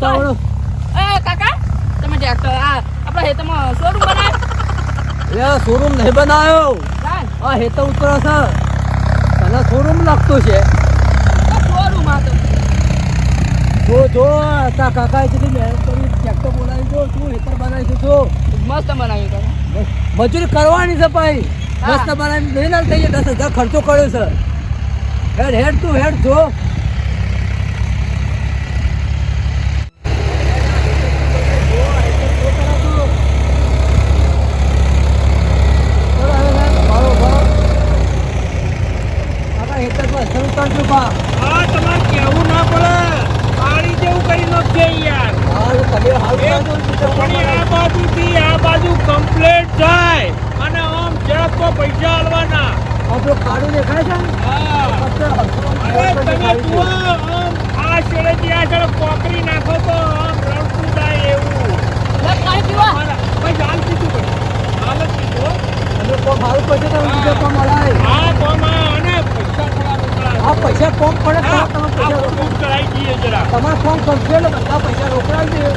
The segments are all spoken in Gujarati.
ઉતાવળો. એ કાકા તમે ટ્રેક્ટર આ આપણા હેતમાં શોરૂમ બનાવ્યો? એ શોરૂમ નહીં બનાવ્યો. આ હેતર ઉતરો છે. તને શોરૂમ લાગતું છે? શોરૂમ આ તો. જો જો તા કાકા કીધી મહેનત કરી ટ્રેક્ટર બોલાવી જો તું હેતર બનાવી છો મસ્ત બનાવી તમે. મજૂરી કરવાની છે ભાઈ. મસ્ત બનાવી નહીં ના થઈ જાય દસ હજાર ખર્ચો કર્યો છે. હેડ હેડ તું હેડ જો આ તમારે કેવું ના પડે પાણી જેવું કરી નાખશે યાર પણ આ બાજુથી આ બાજુ કમ્પ્લીટ જાય અને આમ જરાક તો પૈસા આલવાના હા. અરે તમે જુઓ આમ આ છેડેથી આ છેડે કોકરી નાખો તો આમ રડતું થાય એવું. ભાઈ હાલ કીધું ભાઈ. હાલ જ કીધું આ કોમાં અને પૈસા થોડા હા પૈસા કોમ પડે તો હા તમે પૈસા કરાઈ દઈએ જરા. તમારે ફોન કમ્પ્લેટ બધા પૈસા રોકડાવી દઈએ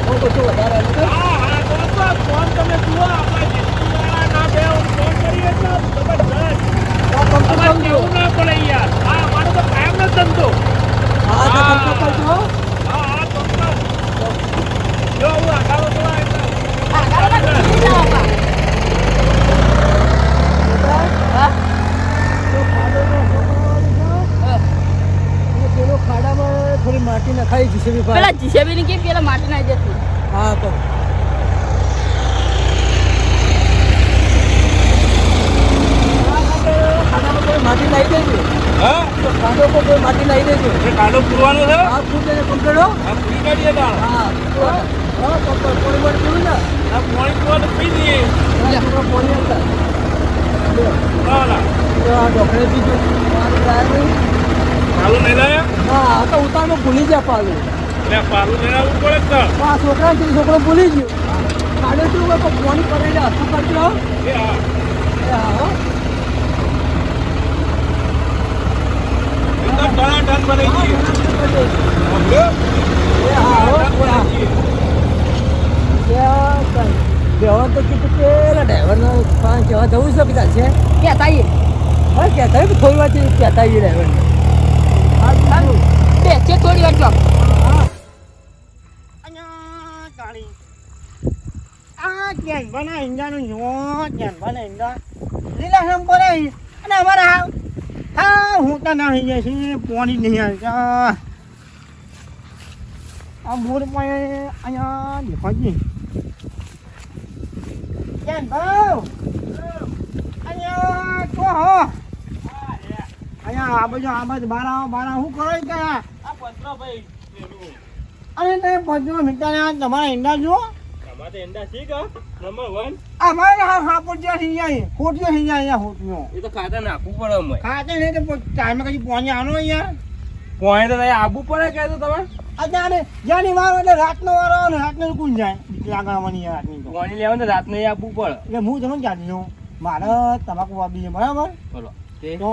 વધારે આવી હા હા તો ફોન તમે જુઓ આપણા ના બે ફોન કરીએ તો જબરજસ્ત પેલો જીસીબી ની કેમ પેલા માટી નાખી જતી હા તો ખાડામાં થોડી માટી નાખી દેજો. હા તો ખાડો પર થોડી માટી નાખી કાઢો પૂરવાનો છે આ ફૂટ એને હો. આ પૂરી કાઢીએ તાણ હા, તો હા, તો પોણી પૂરી પીવું ને. આ પાણી પીવા તો પી દઈએ હા, પાણી ના ના તો. પાણી. પાલું નહીં લાયા હા, આ તો ઉતાવળમાં ભૂલી જાય પાલું. એટલે પાલું નહીં આવવું પડે જ. આ છોકરા છે, છોકરો ભૂલી ગયો શું હોય, પણ પાણી પડાઈને હાથું કરજો હો. એ હા એ હા બનાવી. બનાવી દઈએ. ત્યાં કઈ. બેહવા તો કીધું પેલા ડ્રાઈવરને છે થોડી વાર કહેતા આવીએ ડ્રાઈવરને બે છે થોડી વાર ક્યાં બના ઈંડાનું લીલા સમ પર અને અમારા હા હું તો ના થઈ જાય છે પાણી નહીં આવે. આ બોર પણ અહીંયા દેખાજી ક્યાં ભાવ? અહીંયા તો હો. અહીંયા આ બાજુ આ બાજુ બારા બારા હું કરો ત્યાં અને તમે પંચમાં મિનિટના તમારા ઈંડા જુઓ. અમારે હા હાપોટિયા થઈ જાય હોટિયો થઈ જાય અહીંયા હોટિયો એ તો ખાતા નાખવું પડે અમે ખાતે નહીં તો ટાઈમે કદી પહોંચી આનો અહીંયા? પોઈન્ટ તો ત્યાં આબુ પડે કે તો તમે? અત્યારે જ્યાંની વાર એટલે રાતનો વારો આવે ને રાતનો કુન જાય? લાગવાની રાતની પોણી લેવાનું તો રાત નહીં આપવું પડે. એટલે હું તમને જાણી લઉં. મારે તમાકુ વાપી છે બરાબર? બોલો. તો?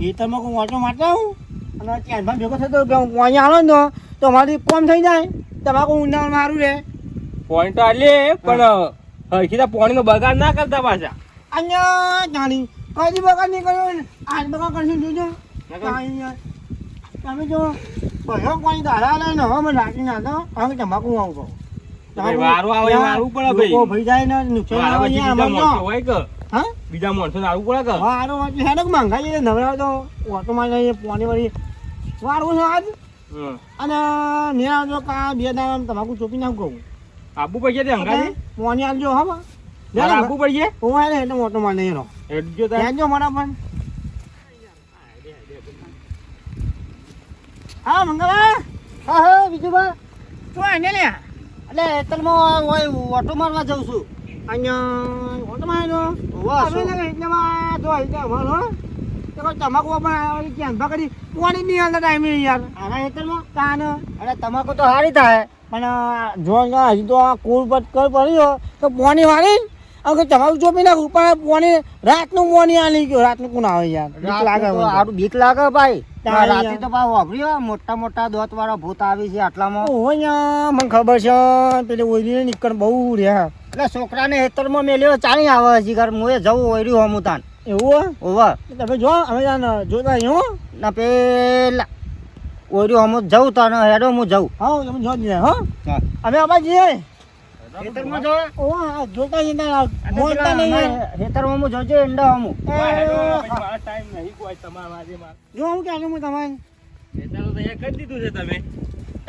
એ તમાકુ વાંચો માટે હું અને ત્યારમાં ભેગો થતો કે હું પહોંચી આવો ને તો અમારી કોમ થઈ જાય. તમાકુ ઊંડાણ મારું રહે. પોઈન્ટ તો આલે પણ હરખી પોણી નો બગાડ ના કરતા પાછા. અહીંયા જાણી કઈ બગાડ નહીં કર્યો આજ બગાડ કરશું જોજો તમે જો ભયો કોઈ દાડા લઈને હવે મને રાખી નાખો હવે તમાકુ આવું ભાઈ, વારું આવે વારું પડે ભાઈ. ભાઈ જાય ને નુકસાન આવે અહીંયા હોય કે? હા? બીજા માણસો આવું પડે કે? વારો વાંચી હેડક માંગાઈ નવરા તો. જઈએ પોણી વળી. વારું છે આજ. અને ન્યા જો કા બે દાડા તમાકુ ચોપી નાખું કહું. આબુ પૈસા તે હંગાથી મોની આલજો હા મારા આબુ પડીએ હું આવે એટલે ઓટોમાં નહીં રહો એડજો તા એડજો મારા પણ હા મંગળા હા હા બીજું બા. તું આને લે. એટલે તલમાં હોય ઓટો મારવા જાઉં છું. અહીંયા ઓટો માર્યો વાહ એટલેમાં જો એટલે અમારો તમાકુ પણ ક્યાં પકડી પાણી નહીં હાલતા ટાઈમે યાર. આના હેતરમાં કાન અરે તમાકુ તો સારી થાય. પણ જો હજી તો આ કુલ પર કર પડ્યો તો પોની વાળી? હવે કે તમાકુ ચોપી નાખું પણ પોની રાતનું મોની આલી ગયો રાતનું કોણ આવે યાર? બીક લાગે આરું બીક લાગે ભાઈ. રાતે તો પાછું વાપર્યો મોટા મોટા દોત વાળા ભૂત આવી છે આટલામાં. ઓયા મને ખબર છે પેલી ઓઈલી નીકળ બહુ રહ્યા એટલે છોકરાને હેતરમાં મેલ્યો ચાલી આવે છે ઘર હું જવું ઓર્યું હમું તાન. એવું ઓવર તમે જો અમે જોતા અહીં ના પેલા ઓર્યું અમે જવું તાન હેડો હું જવું હા તમે જો જ હો. અમે આવા જઈએ ખેતરમાં જો ઓ આ જોતા જતા મોલતા નહીં. ખેતરમાં હું જોજે ઈંડા હમું મારા ટાઈમ નહીં કોઈ તમારા આજે મારે જો હું ક્યાં હું તમારે? ખેતર તો તૈયાર કરી દીધું છે તમે.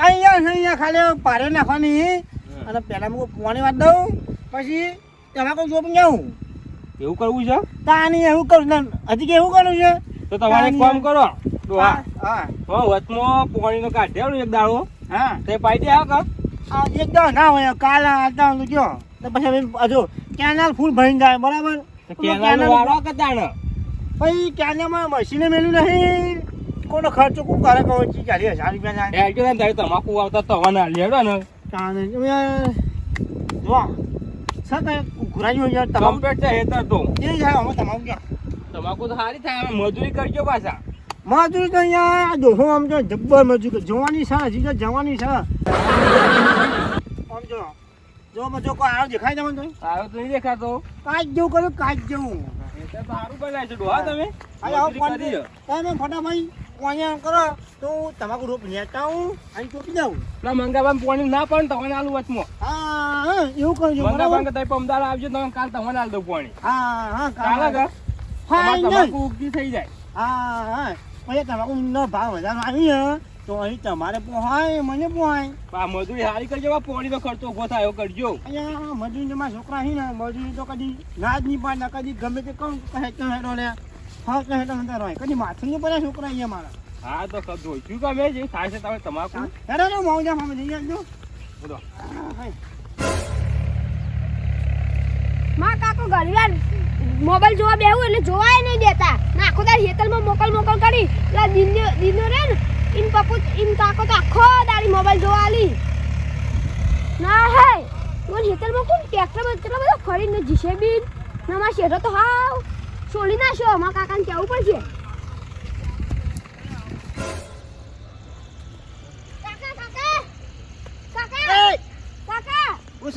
અહીંયા અહીંયા ખાલી પારે નાખવાની. અને પહેલા હું પાણી વાત દઉં પછી તમે કોઈ જોબ જાઉં એવું કરવું છે? તાની એવું કરું. ને હજી કે એવું કરું છે? તો તમારે એક કામ કરો. ડોહા હા. હા વચમાં પાણીનો કાઢ્યો એક દાડો. હા. તે પાઈ દે કા? આ એકદમ ના હોય કાલ આવતા ગયો તો પછી હજુ કેનાલ ફૂલ ભરીને જાય બરાબર? કેનાલ વાળો કે તાણ પછી કેનાલમાં મશીને મેલ્યું નહીં. કોનો ખર્ચો કોણ કરે કહો ચી ચાલીસ હજાર રૂપિયા જાય. એટલે કે તારે તમાકુ આવતા તવાના લેડો ને. કાને જો સર ઘુરાજી હોય યાર તમામ પેટ છે હેતર તો. એ જાય અમે તમામ ક્યાં? તમાકુ તો સારી થાય મજૂરી કરજો પાછા. મજૂરી તો અહીંયા દોહો આમ જો જબ્બર મજૂરી જોવાની છે હજી તો જવાની છે. આમ જો જો મજો કોઈ આવો દેખાય તમને તો? સારો તો નહીં દેખાતો. કાચ જેવું કર્યું કાચ જેવું તો સારું બનાવે છે ડોહા તમે. તમે ફટાફટ અહીંયા કરો તો તમાકુ રોપ લેતા હું અહીં ચોપી દઉં પેલા મંગાબાન પાણી ના પણ તમને આલુ વચમાં. હા એવું કરજો કે તમે અમદાવાદ આવજો તમે કાલ તમને આલ દઉં પાણી. હા હા કાલે કે તમાકુ ઉગતી થઈ જાય હા હા પછી તમાકુ નો ભાવ વધારે આવી તો અહીં તમારે પોહાય મને પોહાય બા મજૂરી હારી કરજો બા ખર્ચો ઊભો થાય કરજો અહીંયા મજૂરી મારા છોકરા હી ને મજૂરી તો કદી ના જ નહીં પાડે કદી ગમે તે કહું તો હેડો લે હા તો કદી માથું નહીં પડે છોકરા અહીંયા મારા હા તો કદ જોઈશું કે અમે જે થાય છે તમે તમાકુ હેડો ને મોજા મામે જઈ આવજો બોલો હા. માં કાકો ઘણીવાર મોબાઈલ જોવા બેહું એટલે જોવાય નહીં દેતા. ના આખો દાડી હેતલમાં મોકલ મોકલ કરી. એટલે દિનો દિનો રે ને ઇન પપ્પુ ઇન કાકો તો આખો દાડી મોબાઈલ જોવા આલી. ના હે. મને હેતલમાં કોણ ટ્રેક્ટરમાં કેટલા બધા ફરીને જીસેબી ના માં શેઠો તો હાવ છોડી નાખ્યો. અમારા કાકાને કહેવું પડશે? કાકા કાકા. કાકા. કાકા. હું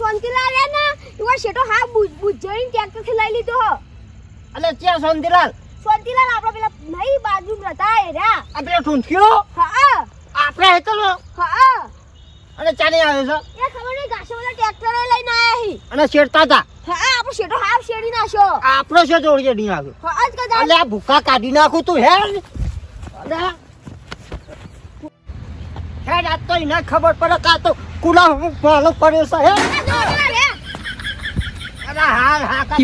છે? હે ને એવા શેઠો હા બુજ્જણી ટ્રેક્ટરથી લઈ લીધો હો. અલે ત્યાં શાંતિલાલ શાંતિલાલ આપણો પેલા નહીં બાજુ હતા એ રહ્યા. આ પેલા ઠુંઠ્યો હા. આપણે હેતલો હા. અને ચાલી આવે છે? એ ખબર નહીં ઘાસે બધા ટ્રેક્ટર લઈને આયા હી. અને શેરતા હતા હા આપણો શેઠો હાફ શેડી નાખ્યો. આપણો છે જોડીએ નહીં આવ્યો. હા આજ કદા અલે ભૂકા કાઢી નાખું તું હે અલે હેડ આજ તો એને ખબર પડે કા તો કુલા હું પાલો કર્યો છે અરે હાલ હા કા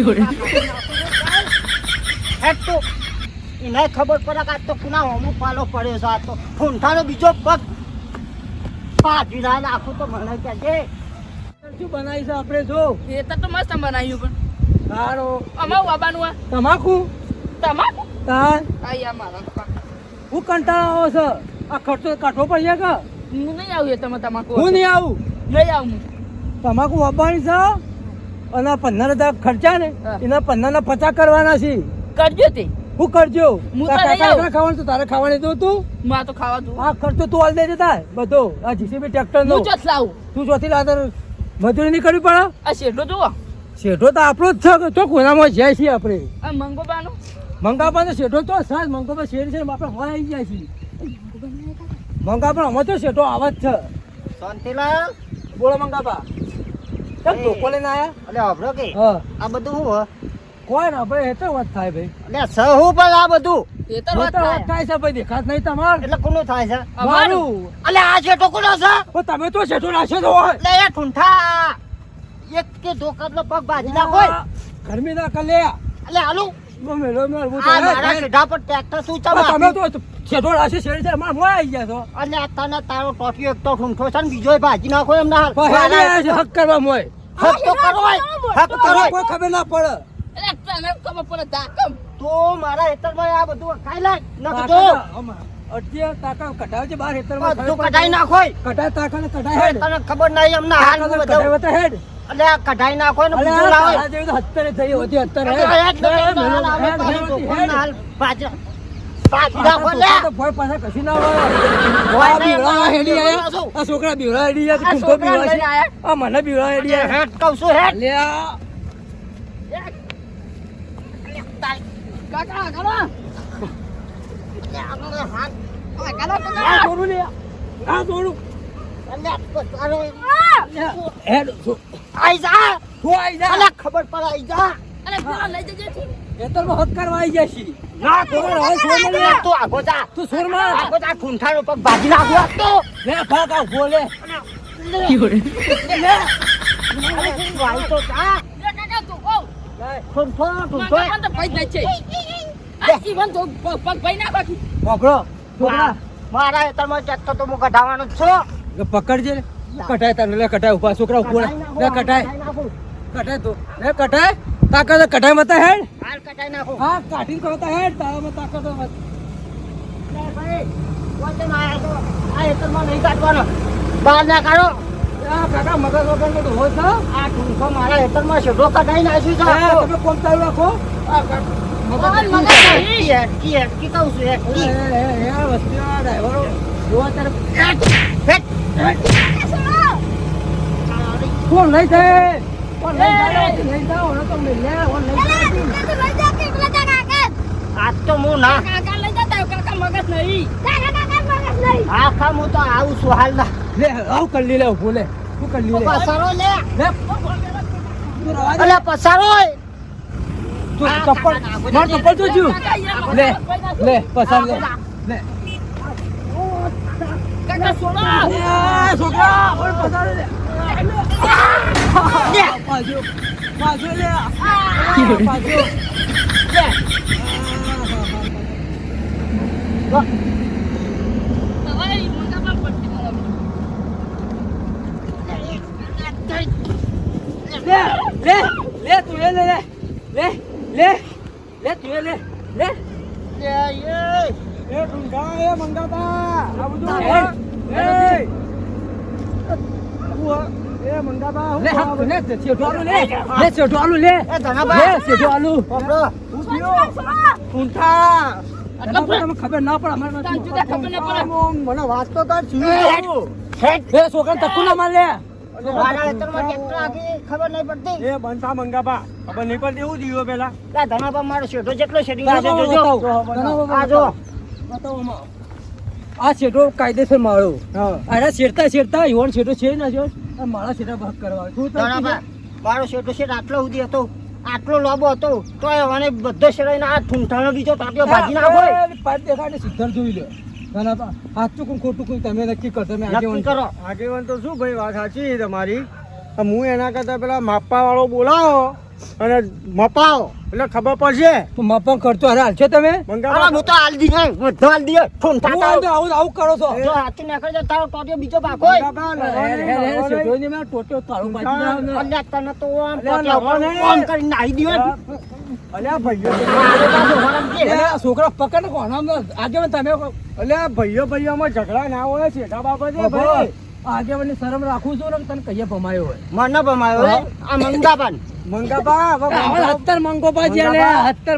હેડ તો? એને ખબર પડે કા આજ તો કુના હું પાલો પડ્યો છે આ તો ફૂંઠાનો બીજો પગ પાછી ના નાખું તો મને કે છે. શું બનાવી છે આપણે જો? એ તો મસ્ત બનાવ્યું પણ. સારો અમારું બાબાનું આ. તમાકુ? તમાકુ? તાર. આયા મારા હું કંટાળો આવો છે? આ ખર્ચો કાઢવો પડશે કે? હું નહીં આવું તમે તમાકુ હું નહીં આવું? નહીં આવું તમાકુ વાપરવાની છે અને પંદર હજાર ખર્ચા ને એના પંદર ના પચાસ કરવાના છે. કરજો તે. હું કરજો. હું ખાવાનું તો તારે ખાવાની તો તું? માં તો ખાવા દઉં. આ ખર્ચો તું હાલ દેજે તાર. બધો. આ જીસીબી ટ્રેક્ટર નો. હું ચોથ લાવું. તું ચોથી લાતર મજૂરી નહીં કરવી પડે? આ શેઠો જુઓ શેઠો તો આપણો જ છે તો કોનામાં જાય છે આપણે. આ મંગોબાનું. મંગાપા તો શેઠો તો સાજ મંગાપા શેર છે આપણે હોય આવી જાય છે મંગાપા અમે તો શેઠો આવા જ છે. શાંતિલાલ? બોલો મંગાપા. કેમ ધોકો લઈને આયા? અલે અભરો કે? આ બધું શું હે? કોઈ ના ભાઈ હેઠળ વાત થાય ભાઈ. અલે સહુ પર આ બધું. ખેતર વાત વાત થાય. છે ભાઈ દેખાત નહીં તમાર. એટલે કોનું થાય છે? અમારું. મારું. અલે આ છે ટોકુનો છે? પણ તમે તો શેઠો નાખ્યો તો હોય. લે એ ઠુંઠા. એક કે ધોકાતનો પગ બાજી નાખો ગરમી ના કર લે અલે હાલો. મેલો મેલો ઊભું આ થાય. મારા સીધા પર ટ્રેક્ટર શું પણ તમે તો શેઠો નાખ્યો શેર છે અમાર મોય આવી ગયા છો? અલે તને તારો ટોટિયો એક તો ઠુંઠો છે ને બીજો ભાજી નાખો એમના હાલ. પણ હેરી આવ્યા છે હક કરવા મોય. હક તો કરો હક કરો કોઈ ખબર ના પડે. એટલે તને ખબર પડે દાકમ તો મારા હેતરમાં આ બધું ખાઈ લાય. ન તો તાકા આમાં અડધી તાકા કઢાવે છે બાર હેતરમાં બધું કઢાઈ નાખો કઢાય તાકા કઢાય તને ખબર નહીં એમના હાલ બધું. હેડ. અલે કઢાઈ નાખો ને અલે લાવો આ જેવી તો થઈ હોતી હત્તરે અલે હેડ. હેડ, હેડ, મેલો, હાલ, ભાજ્યા. બાજી નાખો લે. છોકરા તો ભોય પાછા કશું ના હોય. ભોય આ ના બીવડા હેડી આયા. આ છોકરા બીવડા હેડી આ તું બીવડા છે. આ મને બીવડા હેડી આયા. હેડ કહું છું, હેડ. અલ્યા. કાકા કાકા આ છોડું લે. આ છોડું. હેડ. આઈ જા. તું આઈ જા. અલ્યા, ખબર પડે, આઈ જા. અરે પેલા લઈ જજે થી. તો હક કરવા આઈ જશી ના, તું હવે મને. અલ્યા, તું આગો જા. તું છોડ માર. આગો જા, ઠૂંઠાનો પગ ભાજી નાખો તો. લે, ભાગ આ ઊભો લે. વાઈ તો જા. લે કાકા તું ઓ ખૂંઠા ખૂંઠા મને તો ભાઈ જાય છે આ ઈવન તો પગ ભાઈ ના બાકી મોકળો છોકરા. મારા હેતરમાં જતો તો હું કઢાવવાનો જ છું. લે, પકડજે લે. કટાય તને લે કટાય ઊભા છોકરા ઊભો લે કટાય કટાય તો લે કટાય તાકાત કટાય મત હેડ હાલ કટાય નાખો. હા કાઢીને કહતા હેડ તારામાં તાકાત હે મત. લે ભાઈ, વચન આયા તો આ હેતરમાં નહીં કાઢવાનો. બહાર ના કાઢો. આ કાકા મગજ વગરનો તો હોય છે આ ઠૂંઠો મારા હેતરમાં સીધો કટાઈ નાખ્યું છે. તમે કોમ ચાલુ રાખો આ મગજ મગજ વગર. હેટકી, હેટકી, કહું છું, હેટકી. એ, વસ્તુ ડ્રાઈવરો જોવા ત્યારે હેટ. કોણ લઈ જાય? કોણ લઈ જાય? લઈ જાઓ ને તો લે કોણ લઈ જાય લઈ જા પેલા જા કાકા આજ તો હું ના કાકા લઈ જતા કાકા મગજ નહીં. કાકા કાકા મગજ નહીં. આખા હું તો આવું છું હાલ ના. લે આવ કરી લે ભૂલે લે. શું લે? પસારો લે. લે. તું. અલે પસારો તું ચપ્પલ માર ચપ્પલ તો જ્યું. લે લે પસાર. લે લે. કાકા છોડો. છોકરા ઓય પસાર લે. લે પાછો પાછો લે મારા. લે લે લે તું લે લે લે લે લે લે તું લે લે લે એ એ ઢુંગા એ મંગાબા આ બધું એ, એ એ મંગાબા લે હા લે તે આલુ લે. આલુ લે. એ. લે આલુ. પકડો ઊંઠા ખબર ના પડે અમારે ખબર ના પડે. મને વાત તો કર છું છોકરા તકુ ના માર લે. મારા હેતરમાં ટ્રેક્ટર આખી ખબર નહીં પડતી. એ બનતા મંગાબા ખબર નહીં પડતી એવું દીવો પેલા. મારો શેઠો જેટલો શેઠિંગ. આ જો. આ શેઠો કાયદેસર મારો અરે શેરતા શેરતા યુવાન શેઠો છે ના જો. મારા સીધા ભાગ કરવા ધનાભા મારો શેઠો શેઠ આટલો સુધી હતો. આટલો લાંબો હતો. તો મને બધો શેરાઈને આ ઠૂંઠાનો બીજો ટાટિયો ભાજી નાખો એ પાઇપ દેખાડે સિદ્ધાર્થ જોઈ લે. ના ના સાચું કોણ ખોટું કોઈ તમે નક્કી કરો તમે આગેવાન કરો. આગેવાન તો શું ભાઈ વાત સાચી તમારી? હું એના કરતા પેલા માપવા વાળો બોલાવો. અને મપાવો એટલે ખબર પડશે. મપા કરતો હાલ છે તમે? હું તો હાલ દીધો બધો હાલ દી ફોન આવું આવું કરો છો. જો હાથથી નીકળી જાય તારો ટાટિયો બીજો પાકો. શેઠોની મેં ટોટિયો બાજી ના અલ્યા તને તો આમ અલ્યા, ટાટિયા ઉપર લડવા નહીં. ઓમ કરીને નાહી દીધો અલ્યા ભાઈઓ મારે પાછો હરામ કે. એ આ છોકરા પકડ કોણ આગેવાન તમે અલ્યા ભાઈઓ ભાઈઓમાં ઝઘડા ના હોય છે બાબતે ભાઈ. ભાઈ આગેવાની શરમ રાખું છું ને તને કહીએ ભમાયો હોય. મને ભમાયો હે. આ મંગાપાન મંગાબા હવે હત્તર મંગો બાજી આલે હત્તર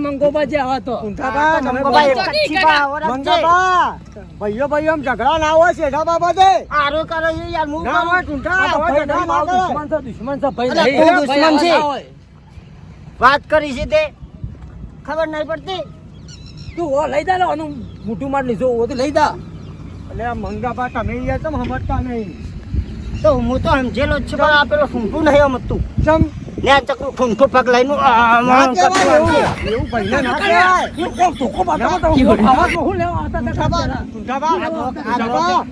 આવા તો. મંગાબા તમે એક કચ્છી. મંગાબા. ભાઈઓ ભાઈઓ ઝઘડા ના હોય આરો કરે છે યાર ના ઝઘડા ના દુશ્મન છે, દુશ્મન છે, ભાઈ દુશ્મન છે. વાત કરી છે તે. ખબર નહીં પડતી. તું ઓ લઈ દે લે, આનું મોટું માર લીધો ઓ તો લઈ જા. અલ્યા મંગાબા તમે યાર ચમ સમજતા નહીં. તો હું તો સમજેલો જ છું પણ આ પેલો ઠૂંઠું નહીં સમજતું. ચમ ને આ ચકલું ઠૂંઠું પગ લઈને આમ. એવું ભાઈને ના કહેવાય ધોકો બાટો તો હું આવાજમાં હું લેવા આવતા આ જો. ટૂંકાબા,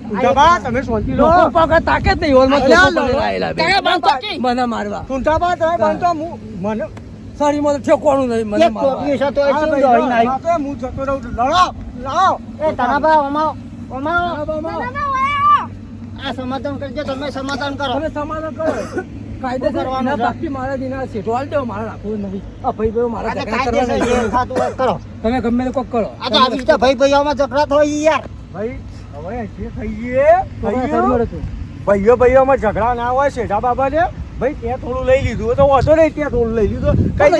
ટૂંકાબા, તમે શાંતિ લો પગ તાકે જ નહીં હોલમાં ધોકો પગ. લાયેલા બે. કાકા બાંધતો. મને મારવા ટૂંકાબા, તમે બાંધો, હું- મને સારી મને ઠેકોણું નહીં મને મારવા તો હા, હા. હા, હું જતો રહું. લડો, લાવો. એ ઓમાઓ, ઓમાઓ. નાના વાયો. આ સમાધાન કરજો તમે સમાધાન કરો તમે સમાધાન કરો કરવાનું બાકી મારા દિના મારે રાખવું આ ભાઈ મારા ઝઘડા કરવા કરો. તમે ગમે તે કોક કરો. આ તો આવી રીતે ભાઈ ભાઈઓમાં ઝઘડા થઈ યાર. ભાઈ, હવે જે થઈ ગયે. ભાઈઓ ભાઈઓમાં ઝઘડા ના હોય શેઠા ભાઈ ત્યાં થોડું લઈ લીધું તો વાંધો નહીં ત્યાં થોડું લઈ લીધું કઈ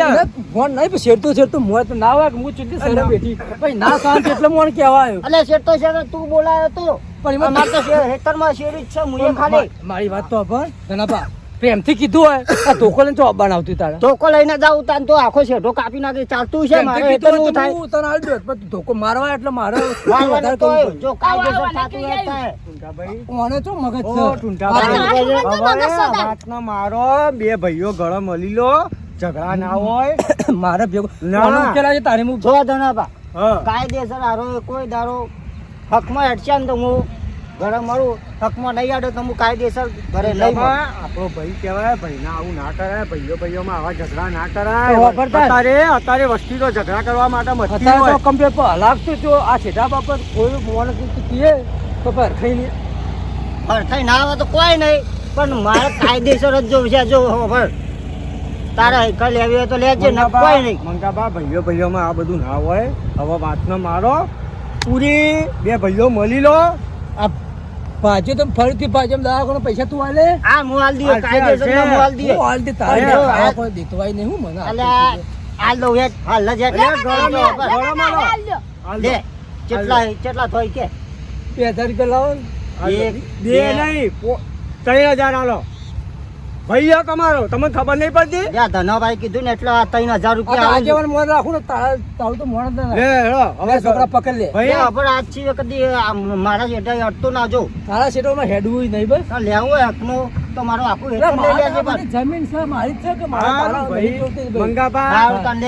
ફોન નહીં શેરતો શેરતો મોય ના હોય હું ચૂંટી સરે બેઠી. ભાઈ ના શાંત એટલે મને કહેવાય. અલે શેઠ તો તું બોલાયો તો. પણ એમાં તો શેર- હેતરમાં શેરી જ છે મુએ ખાલી. મારી વાત તો પણ ધનાબા પ્રેમથી કીધું હોય આ ધોકો લઈને તો બનાવતી તારે ધોકો લઈને જાઉં તાન તો આખો શેઠો કાપી નાખી ચાલતું છે મારે કીધું હેતરનું થાય તો હું તને આલી. પણ ધોકો મારવા એટલે મારે વધારે તો. જો કાયદેસર થતું કઈ રહેતા હે. ટુંટાભાઈ મને તો મગજ છે. ટુંટા ભાઈ સદાય? વાતનો મારો બે ભાઈઓ ગળો મળી લો ઝઘડા ના હોય મારે ભેગો ના. કેલા છે તારે હું જો ધનાબા હા કાયદેસર હારો કોઈ દારો હકમાં હેડશે ને તો હું ઘરે મારું હકમાં નહીં આડે તો હું કાયદેસર ઘરે લઈ આપણો ભાઈ કહેવાય ભાઈ ના આવું ના કરાય ભાઈઓ ભાઈઓમાં આવા ઝઘડા ના કરાય. અત્યારે અત્યારે વસ્તી તો ઝઘડા કરવા માટે મસ્તી હોય. તો કમ્પ્લેટ પર હલાકતો જો આ છેટા બાપર કોઈ માણસ કીએ તો પર ખાઈ નહીં. ભરખાઈ ના આવે તો કોઈ નહીં પણ મારે કાયદેસર જ જોવું છે. જો ખબર તારા હૈકલ લેવી હોય તો લેજે ન કોઈ નહીં. મંગાબા ભાઈઓ ભાઈઓમાં આ બધું ના હોય. હવે વાતનો મારો. પૂરી બે ભાઈઓ મળી લો. ભાજ્યો તો ફરીથી ભાજ્યો દવાખાનો પૈસા તું આલે આ હું હાલ દઈએ હાલશે, કાયદેસર. હું હાલ દઈએ હું હાલ દે તારે આ- કોઈ દેતવાય નહીં હું મને અલે આપી હાલ એક હાલ જ. અલે, ગળો લે. ગળો માં લો. હાલ લે કેટલા કેટલા થોય કે બે હજાર રૂપિયા લાવો. એક, બે. નહીં પો- ત્રણ હજાર આલો ભાઈઓ તમારો તમને ખબર નહીં પડતી? જ્યાં ધનાભાઈ કીધું ને એટલે આ ત્રણ હજાર રૂપિયા આલજો. આગેવાન મોઢ રાખું ને તારા તારું તો મોઢ ના લે હેડો, હવે હવે છોકરા પકડ લે. ભાઈ પણ આજ છીએ કદી મારા અડતો ના જો. તારા શેઠોમાં હેડવું નહીં બસ. લેવું તો મારો આખું એટલે લઈ લેજે પણ જમીન છે મારી છે કે મારા ભાઈ. મંગાબા તાન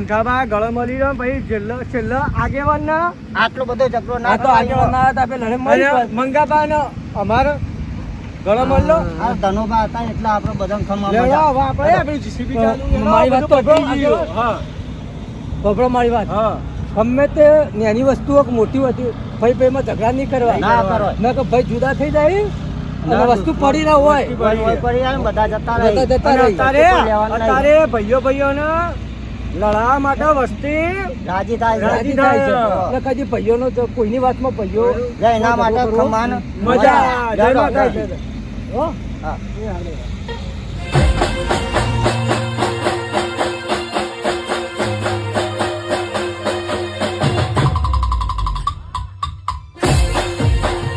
મંગાબા ગળો મળી લો ભાઈ છેલ્લો છેલ્લો આગેવાન ના આટલો બધો ઝઘડો ના તો આગેવાન ના હતા આપણે લડે મળી અને પણ. મંગાબા ને અમારો ગળો મળી આ ધનોબા હતા એટલે આપણે બધાને ખમા લેવડો, હવે આપણે આપણી GCB ચાલુ મારી વાત તો પતી ગયું. હા. બબડો મારી વાત. હા. ગમે તે નાની વસ્તુ મોટી હતી ભાઈ ભાઈમાં ઝઘડા નહીં કરવા. ના કરો ન કે ભાઈ જુદા થઈ જાય અને વસ્તુ પડી ના હોય. પડી આવે ને બધા જતા રહે. બધા અત્યારે. અત્યારે ભાઈઓ ને લડા માટે વસ્તી રાજી થાય રાજી થાય એટલે કદી ભાઈઓ તો કોઈની વાતમાં ભાઈઓ એના માટે ખમાન મજા. જય માતાજી. જાડો. હો? હા. એ હાલે.